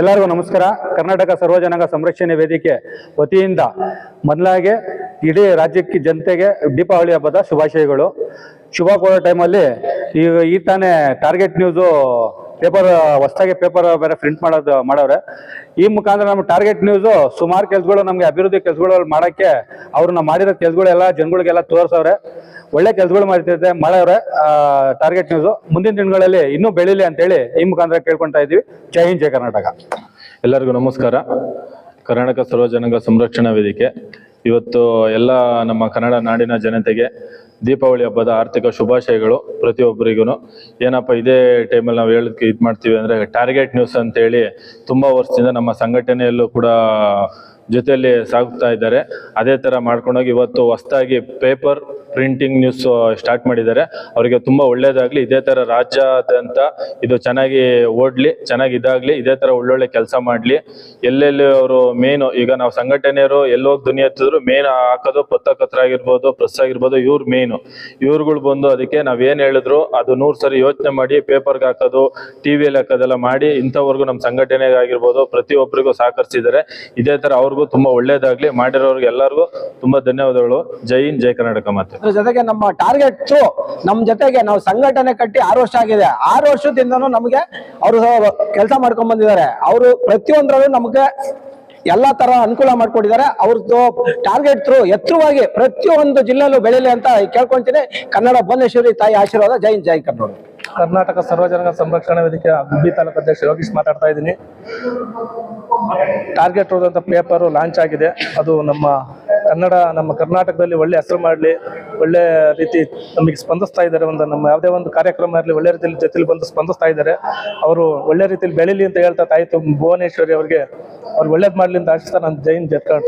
ಎಲ್ಲರಿಗೂ ನಮಸ್ಕಾರ. ಕರ್ನಾಟಕ ಸರ್ವಜನಾಂಗ ಸಂರಕ್ಷಣೆ ವೇದಿಕೆ ವತಿಯಿಂದ ಮೊದಲಾಗೆ ಇಡೀ ರಾಜ್ಯಕ್ಕೆ ಜನತೆಗೆ ದೀಪಾವಳಿ ಹಬ್ಬದ ಶುಭಾಶಯಗಳು. ಶುಭ ಕೊಡೋ ಟೈಮಲ್ಲಿ ಈಗ ಈ ತಾನೇ ಟಾರ್ಗೆಟ್ ನ್ಯೂಸು ಪೇಪರ್, ಹೊಸದಾಗಿ ಪೇಪರ್ ಬೇರೆ ಪ್ರಿಂಟ್ ಮಾಡೋದು, ಮಾಡವ್ರೆ. ಈ ಮುಖಾಂತರ ನಮ್ಮ ಟಾರ್ಗೆಟ್ ನ್ಯೂಸು ಸುಮಾರು ಕೆಲಸಗಳು ನಮಗೆ ಅಭಿವೃದ್ಧಿ ಕೆಲಸಗಳು ಮಾಡೋಕ್ಕೆ ಅವ್ರನ್ನ ಮಾಡಿರೋ ಕೆಲಸಗಳೆಲ್ಲ ಜನಗಳಿಗೆಲ್ಲ ತೋರಿಸವ್ರೆ. ಒಳ್ಳೆ ಕೆಲಸಗಳು ಮಾಡ್ತಿದ್ದೆ ಮಾಡವ್ರೆ ಟಾರ್ಗೆಟ್ ನ್ಯೂಸು. ಮುಂದಿನ ದಿನಗಳಲ್ಲಿ ಇನ್ನೂ ಬೆಳೀಲಿ ಅಂತೇಳಿ ಈ ಮುಖಾಂತರ ಕೇಳ್ಕೊತಾ ಇದೀವಿ. ಜೈ ಹಿಂದ್, ಜೈ ಕರ್ನಾಟಕ. ಎಲ್ಲರಿಗೂ ನಮಸ್ಕಾರ. ಕರ್ನಾಟಕ ಸರ್ವಜನಾಂಗ ಸಂರಕ್ಷಣಾ ವೇದಿಕೆ. ಇವತ್ತು ಎಲ್ಲ ನಮ್ಮ ಕನ್ನಡ ನಾಡಿನ ಜನತೆಗೆ ದೀಪಾವಳಿ ಹಬ್ಬದ ಆರ್ಥಿಕ ಶುಭಾಶಯಗಳು ಪ್ರತಿಯೊಬ್ಬರಿಗೂ ಏನಪ್ಪ, ಇದೇ ಟೈಮಲ್ಲಿ ನಾವು ಹೇಳೋದಕ್ಕೆ ಇದು ಮಾಡ್ತೀವಿ ಅಂದರೆ ಟಾರ್ಗೆಟ್ ನ್ಯೂಸ್ ಅಂತೇಳಿ ತುಂಬ ವರ್ಷದಿಂದ ನಮ್ಮ ಸಂಘಟನೆಯಲ್ಲೂ ಕೂಡ ಜೊತೆಯಲ್ಲಿ ಸಾಗುತ್ತಾ ಇದ್ದಾರೆ. ಅದೇ ಥರ ಮಾಡ್ಕೊಂಡೋಗಿ ಇವತ್ತು ಹೊಸ್ದಾಗಿ ಪೇಪರ್ ಪ್ರಿಂಟಿಂಗ್ ನ್ಯೂಸ್ ಸ್ಟಾರ್ಟ್ ಮಾಡಿದ್ದಾರೆ. ಅವರಿಗೆ ತುಂಬ ಒಳ್ಳೇದಾಗಲಿ, ಇದೇ ಥರ ರಾಜ್ಯಾದ್ಯಂತ ಇದು ಚೆನ್ನಾಗಿ ಓಡಲಿ, ಚೆನ್ನಾಗಿ ಇದಾಗಲಿ, ಇದೇ ಥರ ಒಳ್ಳೊಳ್ಳೆ ಕೆಲಸ ಮಾಡಲಿ. ಎಲ್ಲೆಲ್ಲಿ ಅವರು ಮೇನು ಈಗ ನಾವು ಸಂಘಟನೆಯವರು ಎಲ್ಲೋಗಿ ಧ್ವನಿ ಎತ್ತಿದ್ರು ಮೇನ್ ಹಾಕೋದು ಪತ್ರಕತ್ರ ಆಗಿರ್ಬೋದು ಪ್ರೆಸ್ ಆಗಿರ್ಬೋದು, ಇವ್ರು ಮೇನು ಇವ್ರುಗಳು ಬಂದು ಅದಕ್ಕೆ ನಾವೇನು ಹೇಳಿದ್ರು, ಅದು ನೂರು ಸರಿ ಯೋಚನೆ ಮಾಡಿ ಪೇಪರ್ಗೆ ಹಾಕೋದು ಟಿ ವಿಯಲ್ಲಿ ಹಾಕೋದೆಲ್ಲ ಮಾಡಿ, ಇಂಥವ್ರಿಗೂ ನಮ್ಮ ಸಂಘಟನೆಗಾಗಿರ್ಬೋದು ಪ್ರತಿಯೊಬ್ಬರಿಗೂ ಸಹಕರಿಸಿದ್ದಾರೆ. ಇದೇ ಥರ ಅವ್ರಿಗೂ ತುಂಬಾ ಒಳ್ಳೇದಾಗ್ಲಿ. ಮಾಡಿರೋರ್ಗೆ ಎಲ್ಲರಿಗೂ ತುಂಬಾ ಧನ್ಯವಾದಗಳು. ಜೈ ಹಿಂದ್ ಜೈ ಕರ್ನಾಟಕ ಮತ್ತೆ ಅದ್ರ ಜೊತೆಗೆ ನಮ್ಮ ಟಾರ್ಗೆಟ್ ನಮ್ ಜೊತೆಗೆ ನಾವು ಸಂಘಟನೆ ಕಟ್ಟಿ ಆರು ವರ್ಷ ಆಗಿದೆ. ಆರು ವರ್ಷದಿಂದನೂ ನಮಗೆ ಅವರು ಕೆಲಸ ಮಾಡ್ಕೊಂಡ್ ಬಂದಿದ್ದಾರೆ. ಅವರು ಪ್ರತಿಯೊಂದರಲ್ಲೂ ನಮಗೆ ಎಲ್ಲಾ ತರ ಅನುಕೂಲ ಮಾಡ್ಕೊಟ್ಟಿದ್ದಾರೆ. ಅವ್ರದ್ದು ಟಾರ್ಗೆಟ್ ಥ್ರೂ ಎತ್ತರವಾಗಿ ಪ್ರತಿಯೊಂದು ಜಿಲ್ಲೆಯಲ್ಲೂ ಬೆಳೀಲಿ ಅಂತ ಕೇಳ್ಕೊಂತೀನಿ ಕನ್ನಡ ಭುವನೇಶ್ವರಿ ತಾಯಿ ಆಶೀರ್ವಾದ. ಜೈ ಜೈ ಕನ್ನಡ ಕರ್ನಾಟಕ ಸರ್ವಜನ ಸಂರಕ್ಷಣಾ ವೇದಿಕೆ ಗುಬ್ಬಿ ತಾಲೂಕು ಅಧ್ಯಕ್ಷ ಯೋಗೀಶ್ ಮಾತಾಡ್ತಾ ಇದ್ದೀನಿ. ಟಾರ್ಗೆಟ್ ಹೋದಂಥ ಪೇಪರು ಲಾಂಚ್ ಆಗಿದೆ. ಅದು ನಮ್ಮ ಕನ್ನಡ, ನಮ್ಮ ಕರ್ನಾಟಕದಲ್ಲಿ ಒಳ್ಳೆ ಹೆಸರು ಮಾಡಲಿ, ಒಳ್ಳೆ ರೀತಿ ನಮಗೆ ಸ್ಪಂದಿಸ್ತಾ ಇದ್ದಾರೆ. ಒಂದು ನಮ್ಮ ಯಾವುದೇ ಒಂದು ಕಾರ್ಯಕ್ರಮ ಇರಲಿ, ಒಳ್ಳೆ ರೀತಿಯಲ್ಲಿ ಜೊತೆಲಿ ಬಂದು ಸ್ಪಂದಿಸ್ತಾ ಇದ್ದಾರೆ. ಅವರು ಒಳ್ಳೆ ರೀತಿಯಲ್ಲಿ ಬೆಳೀಲಿ ಅಂತ ಹೇಳ್ತಾ ತಾಯಿ ಭುವನೇಶ್ವರಿ ಅವರಿಗೆ ಅವ್ರು ಒಳ್ಳೇದು ಮಾಡಲಿ ಅಂತ ಆಶಿಸ್ತಾ ನಾನು ಜೈನ್ ಜತ್ಕಾಟ